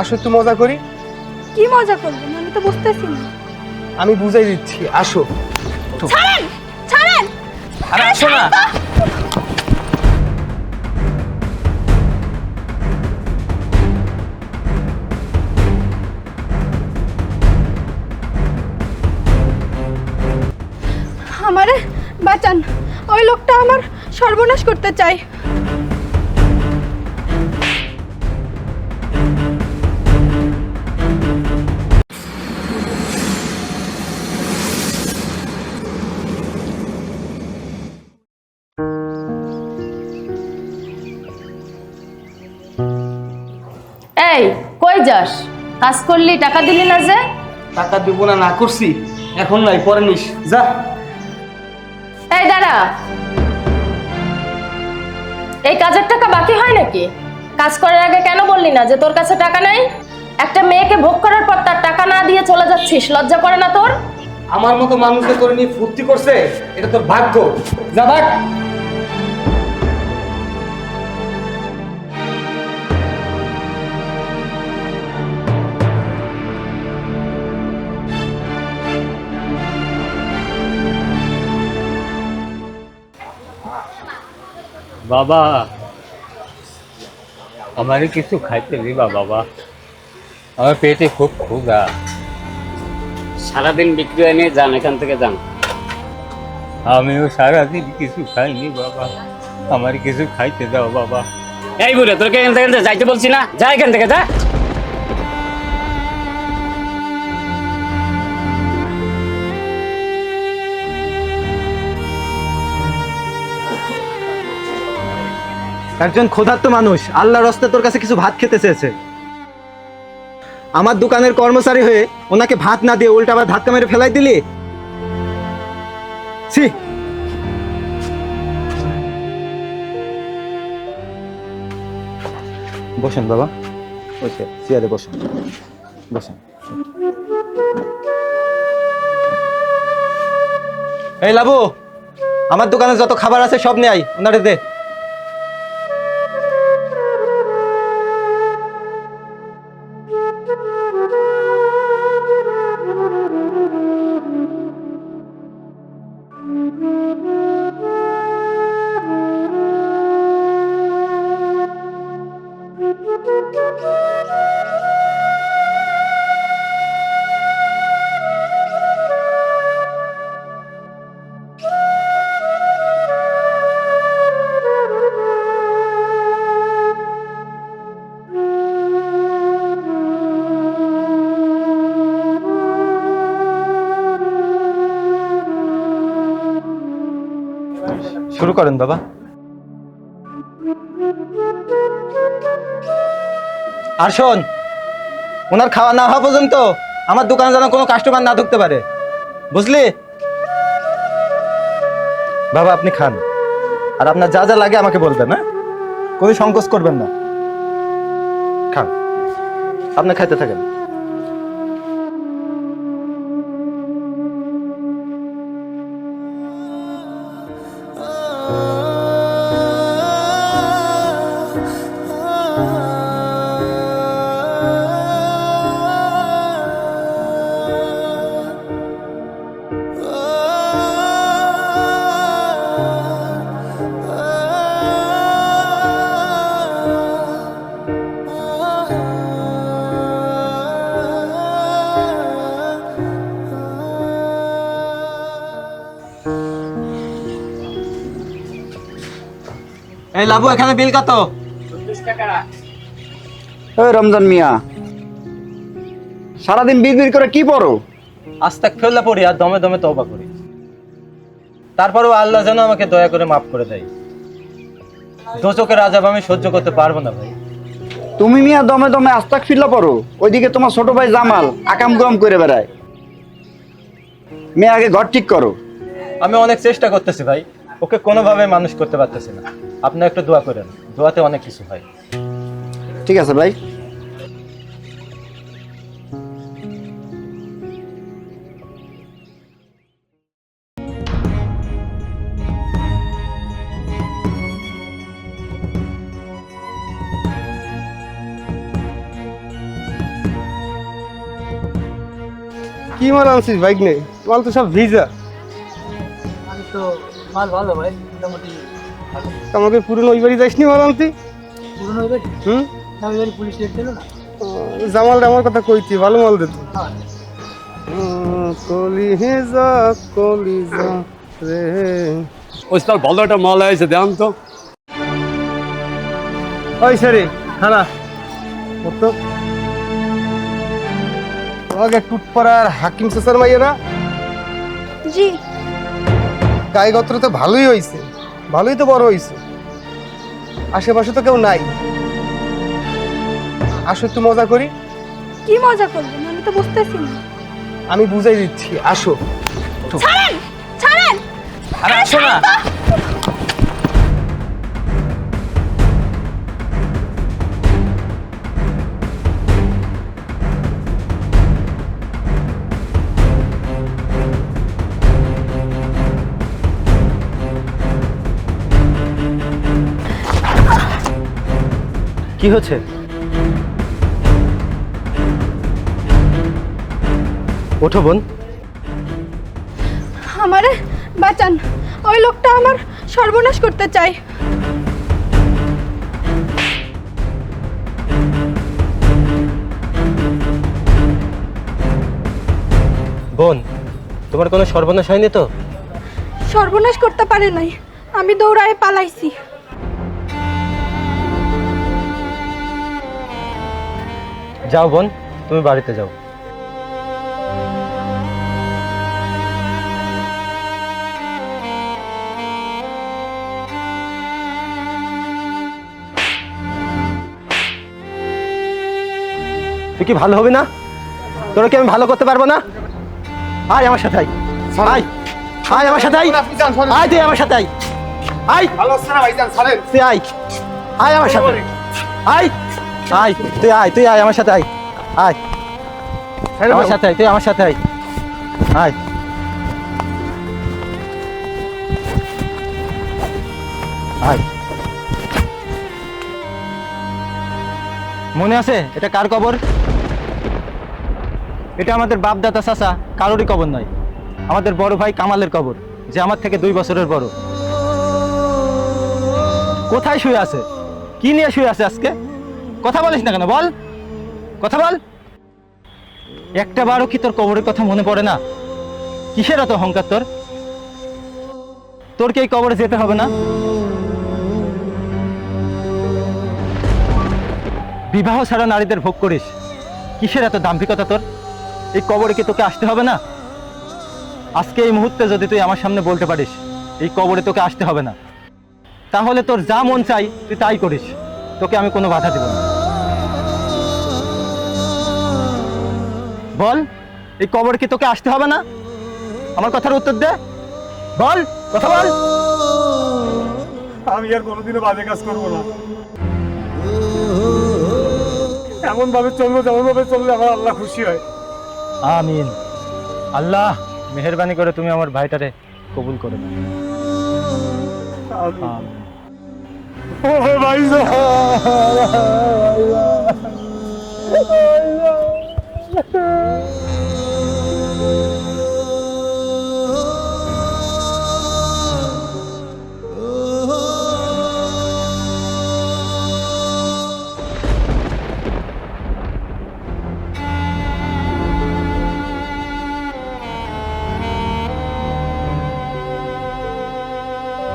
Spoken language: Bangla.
আসো একটু মজা করি। কি মজা করবেন আমি তো বুঝতেছি না। আমি বুঝাই দিচ্ছি আসো। ছাড়েন! ছাড়েন! আরে আসো না। আমারে বাঁচান। ওই লোকটা আমার সর্বনাশ করতে চায়। কই যাস? কাজ করলি টাকা দিলি না যে? টাকা দেবো না না করছি। এখন নাই পরে নিস। যা। এই দাঁড়া। এই কাজের টাকা বাকি হয় নাকি? কাজ করার আগে কেন বললি না যে তোর কাছে টাকা নাই? একটা মেয়েকে ভোগ করার পর তার টাকা না দিয়ে চলে যাচ্ছিস লজ্জা করে না তোর? আমার মতো মানুষকে করে নিয়ে ফুর্তি করছে এটা তোর ভাগ্য। যা ভাগ। বাবা, আমারে কিছু খাইতে দিবা বাবা। আমার পেটে খুব ক্ষুধা। সারাদিন বিক্রি হয়নি, যান, এখান থেকে যান। আমিও সারাদিন কিছু খাইনি বাবা। আমার কিছু খাইতে দাও বাবা। এই বলে তোকে এখান থেকে যাইতে বলছি না। যা এখান থেকে, যা। একজন ক্ষুধার্ত মানুষ আল্লাহর রস্তে তোর কাছে কিছু ভাত খেতে চেয়েছে। আমার দোকানের কর্মচারী হয়ে ওনাকে ভাত না দিয়ে উল্টা আবার ধাক্কা মেরে ফেলাই দিলি? ছি। বসেন বাবা। ওকে চেয়ারে বসেন। বসেন। এই লাবু, আমার দোকানে যত খাবার আছে সব নিয়ে ওনারে দে। শুরু করেন, বাবা। আর শোন, ওনার খাওয়া না হওয়া পর্যন্ত আমার দোকানে যেন কোনো কাস্টমার না ঢুকতে পারে। বুঝলি? বাবা, আপনি খান। আর আপনার যা যা লাগে আমাকে বলবেন হ্যাঁ? কোনো সংকোচ করবেন না। খান। আপনি খাইতে থাকেন। এই লাবু এখানে বিল কত? ওই রমজান মিয়া সারাদিন বিড় করে কি পড়ো? আজ তাক ফেললা পড়ি আর দমে দমে তওবা করি। তারপরেও আল্লাহ যেন আমাকে দয়া করে মাফ করে দেয়। দোচকের আজাব আমি সহ্য করতে পারব না ভাই। তুমি মিয়া দমে দমে আস্তাক ফিরলা পড়ো ওইদিকে তোমার ছোট ভাই জামাল আকাম গরম করে বেড়ায়। মেয়ে আগে ঘর ঠিক করো। আমি অনেক চেষ্টা করতেছি ভাই ওকে কোনোভাবে মানুষ করতে পারতেছি না। আপনি একটু দোয়া করেন। দোয়াতে অনেক কিছু হয়। ঠিক আছে ভাই। কি মাল আনছিস বাইক নেই মাল তো সব ভিজা। আমি তো মাল ভালো ভাই মোটামুটি আমাকে পুরনো ওই বাড়ি যাসনি মাল আনতি পুরনো হুম? বাড়ি পুলিশ দিল না জামালটা আমার কথা কইতি ভালো মাল দিত হ্যাঁ। কলিজা কলিজা রে। ওস্তাদ ভালো একটা মাল আছে দেন তো। ওই সারি খানা কত? আগে টুটপাড়ার হাকিম সেসার মাইয়া না জি। গায়ে গত্র তো ভালোই হয়েছে ভালোই তো বড় হয়েছে আশেপাশে তো কেউ নাই। আসো একটু মজা করি। কি মজা করবেন আমি তো বুঝতেছি না। আমি বুঝাই দিচ্ছি আসো। ছাড়েন! ছাড়েন! আরে আসো না। কি হচ্ছে? ওঠো বোন। আমারে বাঁচান। ওই লোকটা আমার সর্বনাশ করতে চায়। বোন তোমার কোনো সর্বনাশ হয়নি তো? সর্বনাশ করতে পারে নাই। আমি দৌড়ায় পালাইছি। যাও বোন তুমি বাড়িতে যাও। তুই কি ভালো হবে না? তোরা কি আমি ভালো করতে পারব না? আয় আমার সাথে আয়। আয়। আয় আমার সাথে আয়। আয় তুই আমার সাথে আয়। আয়। তুই আয়। আয় আমার সাথে। আয়। আয় তুই আয় তুই আয় আমার সাথে আয়। আয়। আমার সাথে আয় তুই আমার সাথে আয়। আয়। আয়। মনে আছে? এটা কার কবর? এটা আমাদের বাপ দাদা চাচা কারোরই কবর নয়। আমাদের বড় ভাই কামালের কবর যে আমার থেকে দুই বছরের বড়। কোথায় শুয়ে আছে? কি নিয়ে শুয়ে আছে আজকে? কথা বলিস না কেন, বল। কথা বল। একটা বারও কি তোর কবরের কথা মনে পড়ে না? কিসের অত অহংকার তোর? তোর কি এই কবরে যেতে হবে না? বিবাহ ছাড়া নারীদের ভোগ করিস। কিসের এত দাম্ভিকতা তোর? এই কবরে কি তোকে আসতে হবে না? আজকে এই মুহূর্তে যদি তুই আমার সামনে বলতে পারিস, এই কবরে তোকে আসতে হবে না। তাহলে তোর যা মন চাই, তুই তাই করিস। তোকে আমি কোনো বাধা দেব না। বল এই কবর কি তোকে আসতে হবে না? আমার কথার উত্তর দে। বল কথা বল। আমি আর কোনোদিনও বাজে কাজ করব না। এমন ভাবে চলবো যেমন ভাবে চললে আমার আল্লাহ খুশি হয়। আমিন। আল্লাহ মেহরবানি করে তুমি আমার ভাইটারে কবুল করে দাও। ও Música